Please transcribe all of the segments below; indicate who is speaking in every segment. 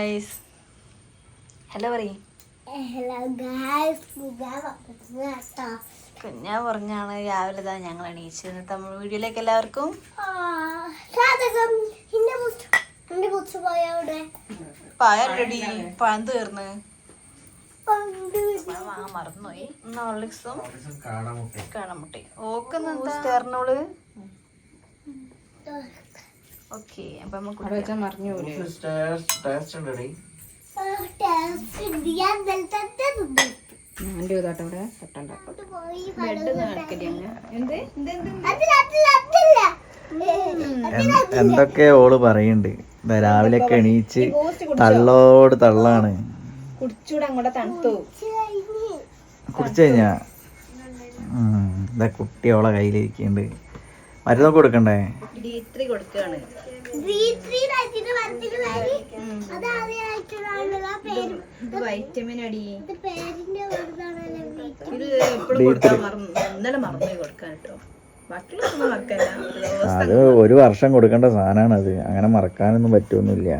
Speaker 1: Guys hello പറയും.
Speaker 2: Hello guys കേട്ടോ
Speaker 1: കുഞ്ഞാ പറഞ്ഞാണ് രാവിലെ തന്നെ ഞങ്ങൾ എണീച്ചത് ഇന്നത്തെ നമ്മൾ വീഡിയോയിലേക്ക് എല്ലാവർക്കും. പായടി പഴം തീർന്ന്. മറന്നുപോയി. ഹോർലിക്സും കാണമുട്ടി ഓക്കെന്ന് തരണോൾ ഓക്കെ അപ്പൊ നമുക്ക്.
Speaker 3: എന്തൊക്കെ ഓൾ പറയുന്നുണ്ട് രാവിലെ ഒക്കെ എണീച്ച് തള്ളോട് തള്ളാണ്.
Speaker 1: കുടിച്ചൂടെ അങ്ങോട്ട് തണുത്തു.
Speaker 2: കഴിഞ്ഞ്.
Speaker 3: കുടിച്ചു കഴിഞ്ഞാ? കുട്ടി ഓളെ കയ്യിലിരിക്കുന്നുണ്ട് മരുന്നൊക്കെ കൊടുക്കണ്ടേ?
Speaker 2: അത്
Speaker 1: ഒരു
Speaker 3: ഒരു വർഷം കൊടുക്കേണ്ട സാധനമാണ് അത്. അങ്ങനെ മറക്കാനൊന്നും
Speaker 1: പറ്റൊന്നുമില്ല.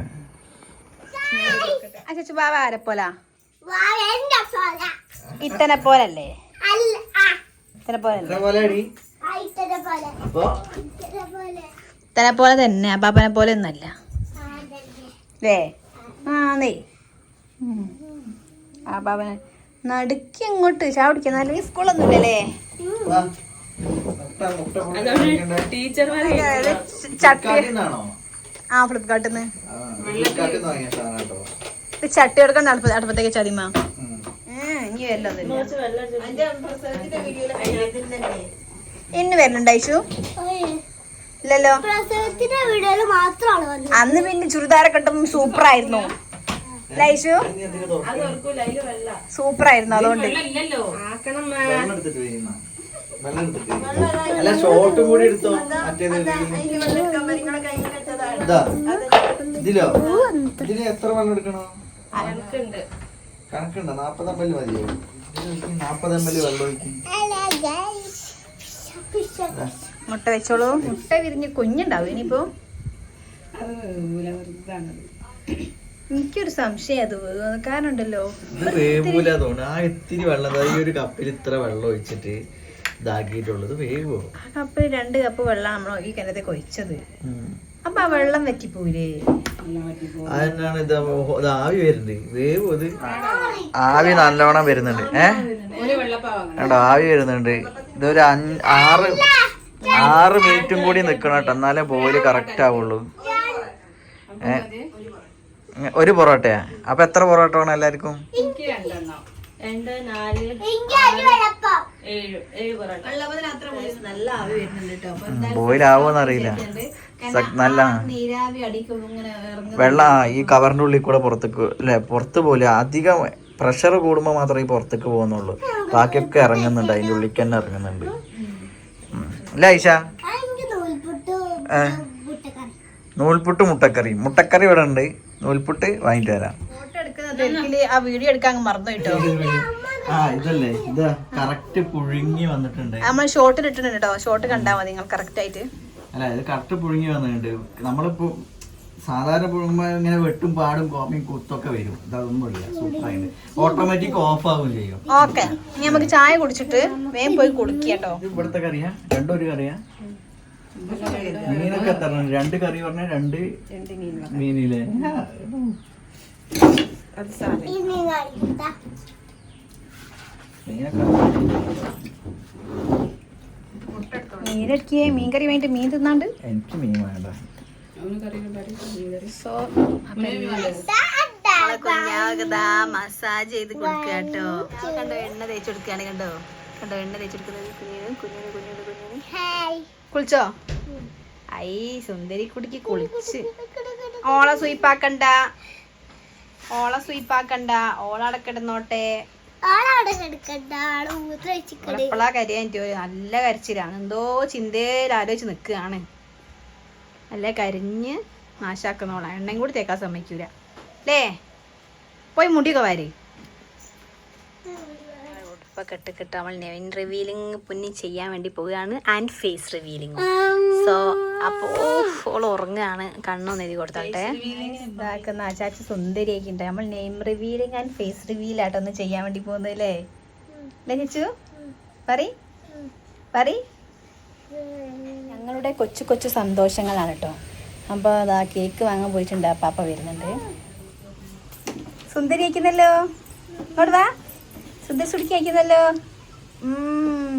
Speaker 1: ചേച്ചി ബാബ പോലാ?
Speaker 2: പോലെ.
Speaker 1: ഇത്തനെ പോലല്ലേ? ഇത്തനെ പോലല്ലേ?
Speaker 2: പോലെ.
Speaker 1: ഇത്തനെ പോലെ. തന്നെ ബാബനെ പോലെ ഒന്നല്ല. അല്ലേ ആ നെയ് ആ ബാബനെ നടുക്കി അങ്ങോട്ട് ചായ കുടിക്കാൻ നല്ല സ്കൂളൊന്നും ഇല്ലല്ലേ ചട്ടി. ആ ഫ്ലിപ്കാർട്ടിൽ നിന്ന് ചട്ടി എടുക്കണ്ട അടുപ്പ അടുപ്പത്തേക്ക് ചതിമാ ഇനി ഇന്ന് വരുന്നുണ്ട് ഐഷു ഇല്ലല്ലോ. അന്ന് പിന്നെ ചുരിദാരൊക്കെ ഇട്ടും സൂപ്പർ ആയിരുന്നു. ലൈഷു സൂപ്പർ ആയിരുന്നു അതുകൊണ്ട്.
Speaker 3: അല്ല ഷോർട്ടും കൂടി എടുത്തോ? ഇതിലോ? ഇതിൽ എത്ര വെള്ളം എടുക്കണോ? കണക്കുണ്ടോ. നാപ്പത് എം എൽ മതിയോ? നാപ്പത് എം എൽ വെള്ളം ഒഴിക്കും.
Speaker 1: മുട്ട വെച്ചോളൂ. മുട്ട വിരിഞ്ഞ് കുഞ്ഞുണ്ടാവും ഇനിയിപ്പോ. എനിക്കൊരു സംശയം അത് കാരണം ഉണ്ടല്ലോ
Speaker 3: ഇത് വേവൂല തോന്നുന്നു. ആ ഇത്തിരി വെള്ളം ഈ ഒരു കപ്പിൽ ഇത്ര വെള്ളം ഒഴിച്ചിട്ട് ഇതാക്കിയിട്ടുള്ളത് വേവോ?
Speaker 1: ആ കപ്പ് രണ്ട് കപ്പ് വെള്ളം നമ്മളോ ഈ കിണറ്റേക്ക് ഒഴിച്ചത് അപ്പൊ ആ വെള്ളം വറ്റിപ്പോയില്ലേ
Speaker 3: അതെന്നാണ് ഇത്? ആവി വരുന്നുണ്ട്. വേവ് ഇത്. ആവി നല്ലോണം വരുന്നുണ്ട്. ഏ? കണ്ടോ ആവി വരുന്നുണ്ട്. ഇതൊരു അഞ്ച് ആറ് ആറ് മിനിറ്റും കൂടി നിക്കണം കേട്ടോ. എന്നാലേ ബോയിൽ കറക്റ്റ് ആവുള്ളൂ. ഏ? ഒരു പൊറോട്ടയാ. അപ്പൊ എത്ര പൊറോട്ട വേണം എല്ലാവർക്കും?
Speaker 1: നല്ല ആവി വരുന്നുണ്ട് കേട്ടോ അപ്പൊ
Speaker 3: ബോയിൽ അറിയില്ല. നല്ല
Speaker 1: നീരാവി അടിക്കും ഇങ്ങനെ
Speaker 3: വെള്ളം ഈ കവറിന്റെ ഉള്ളിൽ കൂടെ പുറത്തേക്ക് അല്ലെ പുറത്ത് പോലെ അധികം പ്രഷർ കൂടുമ്പോൾ മാത്രമേ പുറത്തേക്ക് പോകുന്നുള്ളൂ. ബാക്കിയൊക്കെ ഇറങ്ങുന്നുണ്ട് അതിന്റെ ഉള്ളിൽ തന്നെ ഇറങ്ങുന്നുണ്ട്. അല്ല ഐഷ
Speaker 2: ആ, എനിക്ക് നൂൽപുട്ട് മുട്ടക്കറി.
Speaker 3: നൂൽപുട്ട് മുട്ടക്കറി. മുട്ടക്കറി ഇവിടെ ഉണ്ട്. നൂൽപുട്ട് വാങ്ങിട്ട് വരാം.
Speaker 1: ഫോട്ടോ എടുക്കുന്ന ആ വീഡിയോ എടുക്കാൻ അങ്ങ് മറന്നു കേട്ടോ
Speaker 3: ആ ഇതല്ലേ. ഇത് കറക്റ്റ് പുഴുങ്ങി വന്നിട്ടുണ്ട്.
Speaker 1: നമ്മൾ ഷോർട്ടിൽ ഇട്ടിട്ടുണ്ട് കേട്ടോ. ഷോർട്ട് കണ്ടാൽ മതി നിങ്ങൾ കറക്റ്റ് ആയിട്ട്.
Speaker 3: അല്ല ഇത് കറക്റ്റ് പുഴുങ്ങി വന്നിട്ടുണ്ട്. നമ്മളിപ്പോ സാധാരണ പുഴുങ്ങുമ്പോ ഇങ്ങനെ വെട്ടും പാടും കോമയും കുത്തൊക്കെ വരും. ഇതൊന്നുമില്ല സൂപ്പറായിട്ട് ഓട്ടോമാറ്റിക് ഓഫ് ആവുകയും ചെയ്യും.
Speaker 1: ഓക്കെ ഇനി നമുക്ക് ചായ കുടിച്ചിട്ട് വേഗം പോയി
Speaker 3: കുടിക്കട്ടോ ഇവിടുത്തെ കറിയാ? രണ്ടും ഒരു കറിയാ? മീനൊക്കെ എത്ര രണ്ട് കറി പറഞ്ഞ രണ്ട് മീനില്ലേ? മീനൊക്കെ
Speaker 1: മീനടിക്കേ മീൻ കറി വേണ്ടിട്ട് മീൻ തിന്നാണ്ട്?
Speaker 3: എനിക്ക് മീൻ വേണ്ട.
Speaker 1: സോ
Speaker 2: ദാ,
Speaker 1: മസാജ് ചെയ്ത് കൊടുക്കുക കേട്ടോ. കണ്ടോ എണ്ണ തേച്ച് കൊടുക്കുകയാണ് കണ്ടോ? കണ്ടോ എണ്ണ തേച്ച് കൊടുക്കുന്നത്? കുഞ്ഞിന് കുഞ്ഞിന് കുഞ്ഞിന് കുഞ്ഞിന്.
Speaker 2: ഹായ്.
Speaker 1: കുളിച്ചോ? ഐ സുന്ദരി കുടിക്ക് കുളിച്ച്. ഓളെ സ്വീപ്പാക്കണ്ട ഓളെ സ്വീപ്പാക്കണ്ട ആക്കണ്ട. ഓള
Speaker 2: ആളവിടെ കിടക്കണ്ട. ആൾ മൂത്രം വെച്ചിക്കട്
Speaker 1: എപ്പോഴാ കരിയാൻ നല്ല കരച്ചിലാണ് എന്തോ ചിന്തയിൽ ആലോചിച്ച് നിൽക്കുകയാണ് നല്ല കരിഞ്ഞ് നാശാക്കുന്നോളാ എണ്ണയും കൂടി തേക്കാൻ സമ്മതിക്കൂല. അല്ലേ പോയി മുടിയൊക്കെ വാരി. ഇപ്പൊ കെട്ട് കിട്ടും നമ്മൾ നെവിൻ റിവീലിംഗ് പുന്നി ചെയ്യാൻ വേണ്ടി പോവുകയാണ്. ആൻഡ് ഫേസ് റിവീലിംഗ് സോ അപ്പോ ഓൾ ഉറങ്ങാണ്. കണ്ണൊന്ന് എഴുതി കൊടുത്തോട്ടെ. ഇതാക്കുന്ന ആചാച്ച സുന്ദരിയൊക്കെ ഉണ്ട് നമ്മൾ name revealing and face reveal ആയിട്ട് ഒന്ന് ചെയ്യാൻ വേണ്ടി പോകുന്നത് അല്ലേ? അല്ലേ ചേച്ചു? പറ പറ ഞങ്ങളുടെ കൊച്ചു കൊച്ചു സന്തോഷങ്ങളാണ് കേട്ടോ അപ്പോൾ അതാ കേക്ക് വാങ്ങാൻ പോയിട്ടുണ്ട്. അപ്പാപ്പ വരുന്നുണ്ട്. വരുന്നുണ്ട് സുന്ദരിയാക്കുന്നല്ലോ ഇങ്ങോട്ട് വാ. സുന്ദരി സുടിക്കാക്കുന്നല്ലോ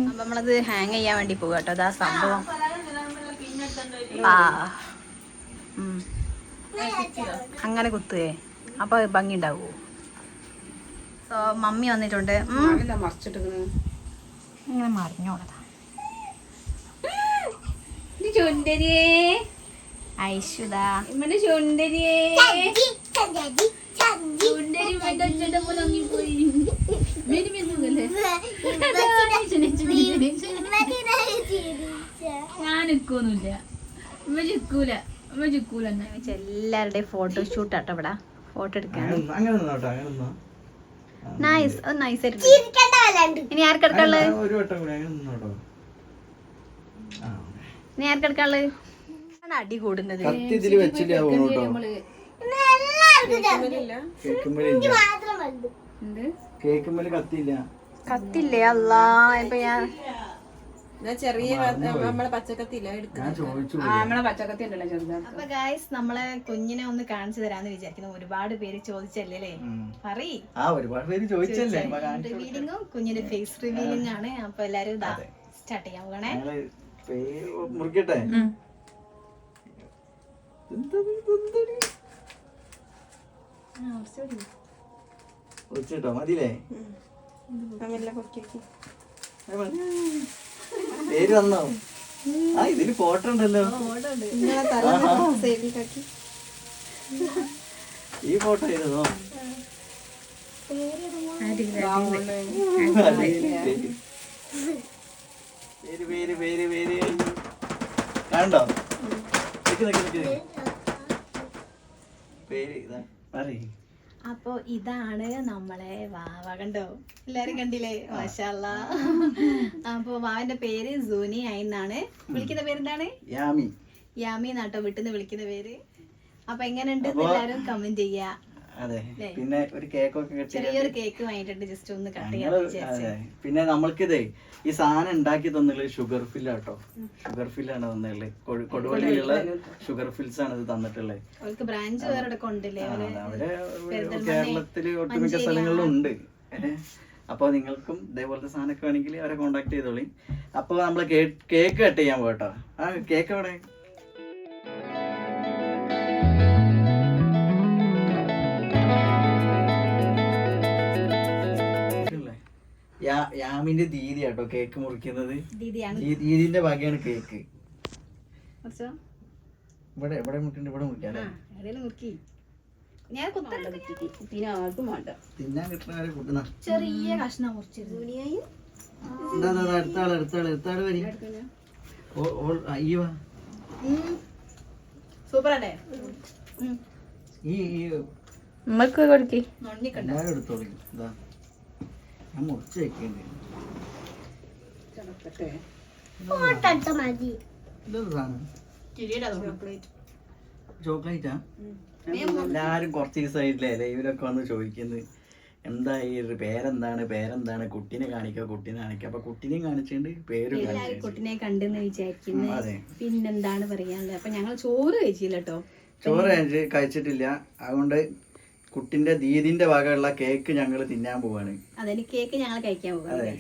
Speaker 1: അപ്പൊ നമ്മളത് ഹാങ് ചെയ്യാൻ വേണ്ടി പോകാട്ടോ. കേട്ടോ അതാ സംഭവം. ആ. അങ്ങനെ കുത്തുവേ. അപ്പൊ ഭംഗി ഉണ്ടാവൂ സോ മമ്മി വന്നിട്ടുണ്ട്. ഇങ്ങനെ മറിഞ്ഞോളതാ. ചുണ്ടരിയേ. ഐശുദാ ഇമ്മന്റെ ചുണ്ടരിയേ.
Speaker 2: ചന്തി
Speaker 4: ഞാൻ
Speaker 1: എല്ലാവരുടെയും ഫോട്ടോഷൂട്ട് ആട്ടോ ഇവിടെ. ഫോട്ടോ എടുക്കാൻ. നൈസ് നൈസ് ഇനി
Speaker 3: ആർക്കെടുക്കാൾ ഒരു വട്ടം കൂടി അങ്ങനെ
Speaker 1: ഇനി ആർക്കെടുക്കാൾ അടി കൂടുന്നത്. കത്തില്ലേ? അല്ലാ ഇപ്പൊ ഞാൻ
Speaker 5: ചെറിയ നമ്മളെ പച്ചക്കത്തില്ല എടുക്ക
Speaker 3: ഞാൻ ചോദിച്ചു
Speaker 4: നമ്മളെ പച്ചക്കത്തി ഉണ്ടല്ലോ ചെറുതായിട്ട്
Speaker 1: അപ്പൊ ഗായ്സ് നമ്മളെ കുഞ്ഞിനെ ഒന്ന് കാണിച്ചു തരാന്ന് വിചാരിക്കുന്നു ഒരുപാട് പേര് ചോദിച്ചല്ലേ അല്ലേ പറയ്
Speaker 3: ആ ഒരുപാട് പേര് ചോദിച്ചല്ലേ
Speaker 1: റിവീലിംഗും കുഞ്ഞിന്റെ ഫേസ് റിവീലിംഗ് ആണ് അപ്പൊ എല്ലാരും ഇതാ. സ്റ്റാർട്ട് ചെയ്യാൻ പോകണേ
Speaker 3: മുറിക്കട്ടെ? ഒളിച്ചിട്ടോ മതിയില്ലേ. പേര് വന്നോ ആ ഇതിന് ഫോട്ടോ ഉണ്ടല്ലോ. ഈ ഫോട്ടോ ആയിരുന്നോ പേര് പേര് പേര് പേര്. കണ്ടോ? നിക്ക് നിക്ക് നിക്ക്. പേര് ഇതാ പറയ്.
Speaker 1: അപ്പൊ ഇതാണ് നമ്മളെ വാവ കണ്ടോ? എല്ലാരും കണ്ടില്ലേ? മാഷാല്ല അപ്പൊ വാവന്റെ പേര് സൂനി എന്നാണ് വിളിക്കുന്ന പേരെന്താണ്?
Speaker 3: യാമി.
Speaker 1: യാമി എന്നാട്ടോ നിന്ന് വിളിക്കുന്ന പേര്. അപ്പൊ എങ്ങനെയുണ്ട് എല്ലാരും കമന്റ് ചെയ്യാ.
Speaker 3: അതെ. പിന്നെ ഒരു കിട്ടി
Speaker 1: ചെറിയൊരു കേക്ക് വാങ്ങിയിട്ടുണ്ട് ജസ്റ്റ് ഒന്ന് കട്ട് ചെയ്യാൻ
Speaker 3: പിന്നെ നമ്മൾക്കിതേ ഈ സാധനം ഉണ്ടാക്കി തന്നുള്ളത് ഷുഗർ ഫിൽ ആട്ടോ. ഷുഗർ ഫില്ലാണ് തന്നുള്ളത് കൊടുവള്ളിയിലുള്ള ഷുഗർ ഫിൽസ് ആണ് ഇത് തന്നിട്ടുള്ളത്
Speaker 1: ബ്രാഞ്ച് വേറെ പെരിന്തൽമണ്ണ,
Speaker 3: കേരളത്തിൽ ഒട്ടുമിക്ക സ്ഥലങ്ങളിലും ഉണ്ട് അപ്പോൾ നിങ്ങൾക്കും ഇതേപോലത്തെ സാധനമൊക്കെ വേണമെങ്കിൽ അവരെ കോണ്ടാക്ട് ചെയ്തോളി. അപ്പോൾ നമ്മൾ കേക്ക് കട്ട് ചെയ്യാൻ പോകട്ടോ ആ കേക്ക് എവിടെ? യാമിന്റെ ദീദി ആട്ടോ കേക്ക് മുറിക്കുന്നത്. ദീദിന്റെ വകയാണ് കേക്ക്. ഇവിടെ ഇവിടെ മുട്ടുണ്ട് ഇവിടെ മുറിക്കാം
Speaker 1: ചെറിയ കഷ്ണം
Speaker 3: വരി.
Speaker 1: സൂപ്പർ അല്ലേ
Speaker 3: ഈ ഈ
Speaker 4: കൊടുക്കി.
Speaker 3: എടുത്തോളി ഇതാ. ഞാൻ മുറിച്ച് വെക്കേണ്ടി
Speaker 2: മതി
Speaker 1: ചോക്ലേറ്റ്.
Speaker 3: എല്ലാരും കുറച്ച് ദിവസമായിട്ടില്ലേ ലൈവിലൊക്കെ വന്ന് ചോദിക്കുന്നത് എന്താ ഈ പേരെന്താണ്? പേരെന്താണ്? കുട്ടീനെ കാണിക്കുക കുട്ടീനെ കാണിക്കുക അപ്പൊ കുട്ടീനെയും കാണിച്ചിട്ടുണ്ട് പേര്
Speaker 1: കുട്ടിനെ കണ്ടെന്ന് വിചാരിക്കുന്നു. പിന്നെന്താണ് പറയാനുള്ളത്? അപ്പൊ ഞങ്ങൾ ചോറ് കഴിച്ചില്ല കേട്ടോ.
Speaker 3: ചോറ് കഴിച്ചിട്ടില്ല. അതുകൊണ്ട് കുട്ടിന്റെ ദീദിന്റെ ഭാഗമുള്ള കേക്ക് ഞങ്ങൾ തിന്നാൻ പോവാണ്.
Speaker 1: അതിന് കേക്ക് ഞങ്ങൾ കഴിക്കാൻ പോവാണ്.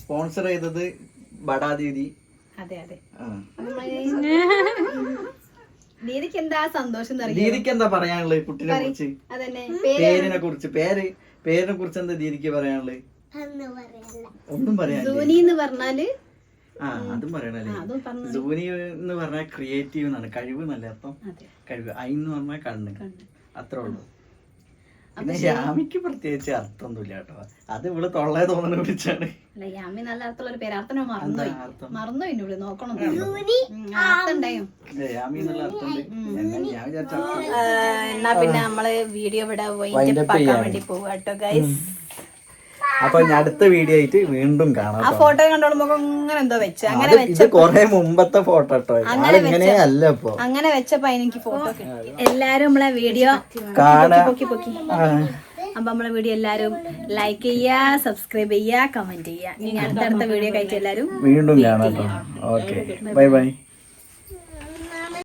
Speaker 3: സ്പോൺസർ ചെയ്തത് ബടാ ദീദി.
Speaker 1: അതെ അതെ. ദീദിക്ക് എന്താ സന്തോഷം
Speaker 3: ദീദിക്ക് എന്താ പറയാനുള്ളത് കുട്ടിനെ കുറിച്ച്?
Speaker 1: അതന്നെ.
Speaker 3: പേരിനെ കുറിച്ച്. പേര് പേരിനെ കുറിച്ച് എന്താ ദീദിക്ക് പറയാനുള്ളത്? ഒന്നും പറയാനില്ല?
Speaker 1: ധോനി എന്ന് പറഞ്ഞാൽ?
Speaker 3: ആ അതും പറയണല്ലേ?
Speaker 1: അതും
Speaker 3: എന്ന് പറഞ്ഞാൽ ക്രിയേറ്റീവ് എന്നാണ്. കഴിവ് എന്നല്ലേ അപ്പം
Speaker 1: അതെ.
Speaker 3: കഴിവ്. ഐ എന്ന് പറഞ്ഞാൽ കണ്ണ്. അത്രേ ഉള്ളൂ. പിന്നെ യാമിക്ക് പ്രത്യേകിച്ച് അർത്ഥമൊന്നുമില്ല കേട്ടോ. അത് ഇവൾ തൊള്ളേ തോന്നണ വിളിച്ചാണ്.
Speaker 1: അല്ല യാമി നല്ല അർത്ഥമുള്ള ഒരു പേര് അർത്ഥന മറന്നുപോയി
Speaker 3: അർത്ഥം?
Speaker 1: മറന്നുപോയി എന്നോട് നോക്കണം.
Speaker 3: യാമി എന്നുള്ള എന്നാ അർത്ഥം?
Speaker 1: പിന്നെ നമ്മൾ വീഡിയോ ഇവിടെ
Speaker 3: പോയി.
Speaker 1: വേണ്ടി പോവാട്ടോ ഗൈസ്
Speaker 3: അപ്പൊ ഞാൻ അടുത്ത വീഡിയോ ആയിട്ട് വീണ്ടും കാണാം
Speaker 1: ആ
Speaker 3: ട്ടോ.
Speaker 1: ഫോട്ടോ കണ്ടോളുമ്പോ എന്തോ വെച്ച്. അങ്ങനെ
Speaker 3: ഇത് കൊറേ മുമ്പത്തെ ഫോട്ടോ കേട്ടോ. അങ്ങനെ അല്ല ഇപ്പൊ.
Speaker 1: അങ്ങനെ വെച്ചപ്പോ എനിക്ക് ഫോട്ടോ കിട്ടി. എല്ലാരും നമ്മളെ വീഡിയോ
Speaker 3: കാണാ
Speaker 1: പൊക്കി പൊക്കി
Speaker 3: ആ.
Speaker 1: അപ്പൊ നമ്മളെ വീഡിയോ എല്ലാരും ലൈക്ക് ചെയ്യാ സബ്സ്ക്രൈബ് ചെയ്യാ കമന്റ് ചെയ്യാ ഇനി അടുത്ത അടുത്ത വീഡിയോ കഴിച്ച് എല്ലാരും
Speaker 3: വീണ്ടും കാണാം ഓക്കെ ബൈ ബൈ